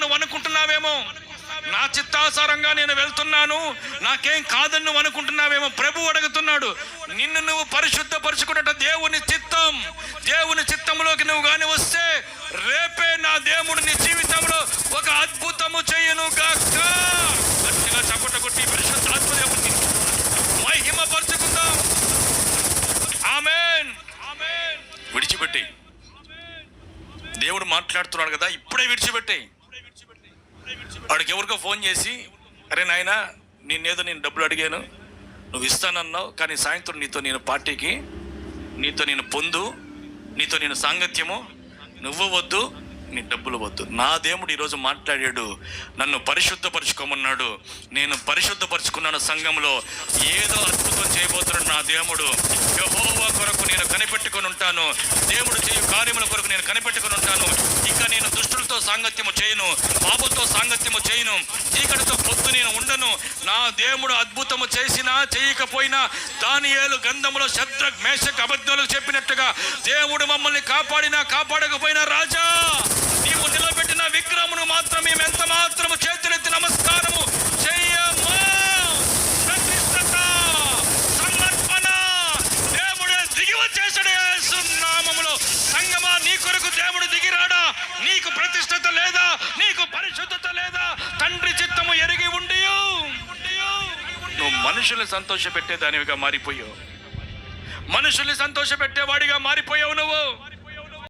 నువ్వు అనుకుంటున్నావేమో? నా చిత్తాసారంగా నేను వెళ్తున్నాను. నాకేం కాదని నువ్వు అనుకుంటున్నావేమో? ప్రభు అడుగుతున్నాడు నిన్ను నువ్వు పరిశుద్ధపరుచుకున్నట్టు దేవుని చిత్తం దేవుని చిత్తంలోకి నువ్వు గాని వస్తే రేపే నా దేవుడు నీ జీవితంలో ఒక అద్భుతము చేయను గాక గట్టిగా చప్పట కొట్టి పరిశుద్ధాత్మ దేవుడిని మహిమపరుచుకుందాం ఆమెన్. విడిచిపెట్టి దేవుడు మాట్లాడుతున్నాడు కదా ఇప్పుడే విడిచిపెట్టే వాడికి ఎవరికో ఫోన్ చేసి అరే నాయనా నేనేదో నేను డబ్బులు అడిగాను. నువ్వు ఇస్తానన్నావు కానీ సాయంత్రం నీతో నేను పార్టీకి నీతో నేను పొందు నీతో నేను సాంగత్యము. నువ్వు వద్దు నీ డబ్బులు వద్దు. నా దేవుడు ఈరోజు మాట్లాడాడు నన్ను పరిశుద్ధపరచుకోమన్నాడు. నేను పరిశుద్ధపరచుకున్నాను సంఘంలో. ఏదో అద్భుతం చేయబోతున్నాడు నా దేవుడు. యెహోవా కొరకు నేను కనిపెట్టుకొని ఉంటాను. దేవుడు చేయు కార్యముల కొరకు నేను కనిపెట్టుకొని ఉంటాను. సాంగత్యము చేయను పాపంతో సాంగత్యము చేయను. చీకటితో పొద్దు నేను ఉండను. నా దేవుడు అద్భుతము చేసినా చేయకపోయినా దానియేలు గంధములో శత్రు మేషక్ అబద్ధములు చెప్పినట్టుగా దేవుడు మమ్మల్ని కాపాడినా కాపాడకపోయినా మనుషుల్ని సంతోషపెట్టేదానివిగా మారిపోయావు. మనుషుల్ని సంతోషపెట్టేవాడిగా మారిపోయావు నువ్వు.